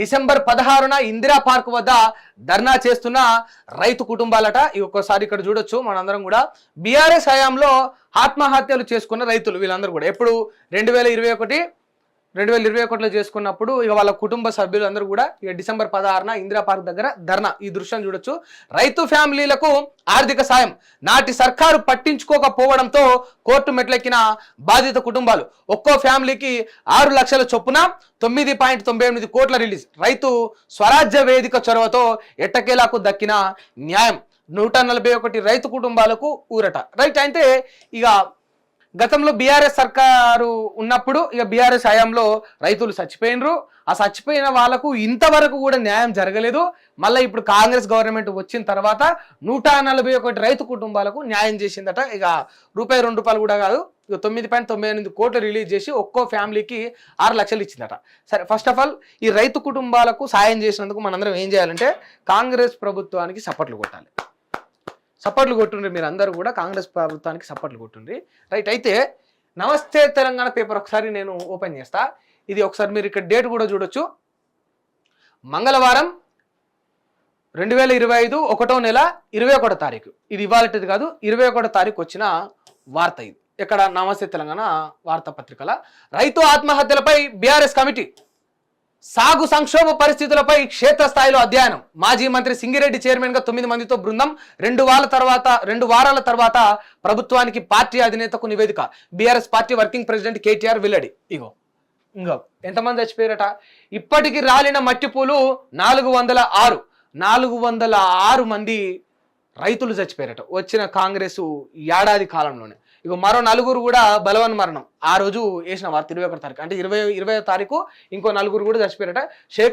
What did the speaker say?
December పదహారున Indira park వద్ద ధర్నా చేస్తున్న రైతు కుటుంబాలట. ఈ ఒక్కసారి ఇక్కడ చూడొచ్చు మనందరం కూడా. బీఆర్ఎస్ హయాంలో ఆత్మహత్యలు చేసుకున్న రైతులు వీళ్ళందరూ కూడా. ఎప్పుడు? రెండు వేల ఇరవై ఒకటి రెండు వేల ఇరవై ఒకటిలో చేసుకున్నప్పుడు ఇక వాళ్ళ కుటుంబ సభ్యులు అందరూ కూడా ఇక డిసెంబర్ పదహారున ఇందిరా పార్క్ దగ్గర ధర్నా. ఈ దృశ్యం చూడొచ్చు. రైతు ఫ్యామిలీలకు ఆర్థిక సాయం. నాటి సర్కారు పట్టించుకోకపోవడంతో కోర్టు మెట్లెక్కిన బాధిత కుటుంబాలు. ఒక్కో ఫ్యామిలీకి ఆరు లక్షల చొప్పున తొమ్మిది పాయింట్ తొంభై ఎనిమిది కోట్ల రిలీజ్. రైతు స్వరాజ్య వేదిక చొరవతో ఎట్టకేలాకు దక్కిన న్యాయం. నూట నలభై ఒకటి రైతు కుటుంబాలకు ఊరట. రైట్ అయితే ఇక గతంలో బీఆర్ఎస్ సర్కారు ఉన్నప్పుడు ఇక బీఆర్ఎస్ హయాంలో రైతులు చచ్చిపోయినరు. ఆ చచ్చిపోయిన వాళ్ళకు ఇంతవరకు కూడా న్యాయం జరగలేదు. మళ్ళీ ఇప్పుడు కాంగ్రెస్ గవర్నమెంట్ వచ్చిన తర్వాత నూట నలభై ఒకటి రైతు కుటుంబాలకు న్యాయం చేసిందట. ఇక రూపాయి రెండు రూపాయలు కూడా కాదు ఇక తొమ్మిది పాయింట్ తొంభై ఎనిమిది కోట్లు రిలీజ్ చేసి ఒక్కో ఫ్యామిలీకి ఆరు లక్షలు ఇచ్చిందట. సరే ఫస్ట్ ఆఫ్ ఆల్ ఈ రైతు కుటుంబాలకు సాయం చేసినందుకు మనందరం ఏం చేయాలంటే కాంగ్రెస్ ప్రభుత్వానికి సపోర్ట్లు కొట్టాలి. సపోర్ట్లు కొట్టుండ్రి మీరు అందరూ కూడా కాంగ్రెస్ ప్రభుత్వానికి సపోర్ట్లు కొట్టుండ్రి. రైట్ అయితే నమస్తే తెలంగాణ పేపర్ ఒకసారి నేను ఓపెన్ చేస్తా. ఇది ఒకసారి మీరు ఇక్కడ డేట్ కూడా చూడొచ్చు. మంగళవారం రెండు వేల ఇరవై ఐదు ఒకటో నెల ఇరవై ఒకటో తారీఖు. ఇది ఇవాళటిది కాదు ఇరవై ఒకటో తారీఖు వచ్చిన వార్త ఇది. ఇక్కడ నమస్తే తెలంగాణ వార్తాపత్రికల. రైతు ఆత్మహత్యలపై బీఆర్ఎస్ కమిటీ సాగు సంక్షోభ పరిస్థితులపై క్షేత్రస్థాయిలో అధ్యయనం. మాజీ మంత్రి సింగిరెడ్డి చైర్మన్గా తొమ్మిది మందితో బృందం. రెండు వారాల తర్వాత రెండు వారాల తర్వాత ప్రభుత్వానికి పార్టీ అధినేతకు నివేదిక. BRS party working president KTR వెల్లడి. ఇగో ఇంకో ఎంతమంది చచ్చిపోయారట? ఇప్పటికి రాలిన మట్టి పూలు నాలుగు వందల ఆరు. నాలుగు వందల ఆరు మంది రైతులు చచ్చిపోయారట. వచ్చిన కాంగ్రెస్ ఏడాది కాలంలోనే. ఇక మరో నలుగురు కూడా బలవన్ మరణం. ఆ రోజు వేసిన వార్త ఇరవై ఒకటి తారీఖు. అంటే ఇరవై ఇరవై తారీఖు ఇంకో నలుగురు కూడా చచ్చిపోయారట. షేక్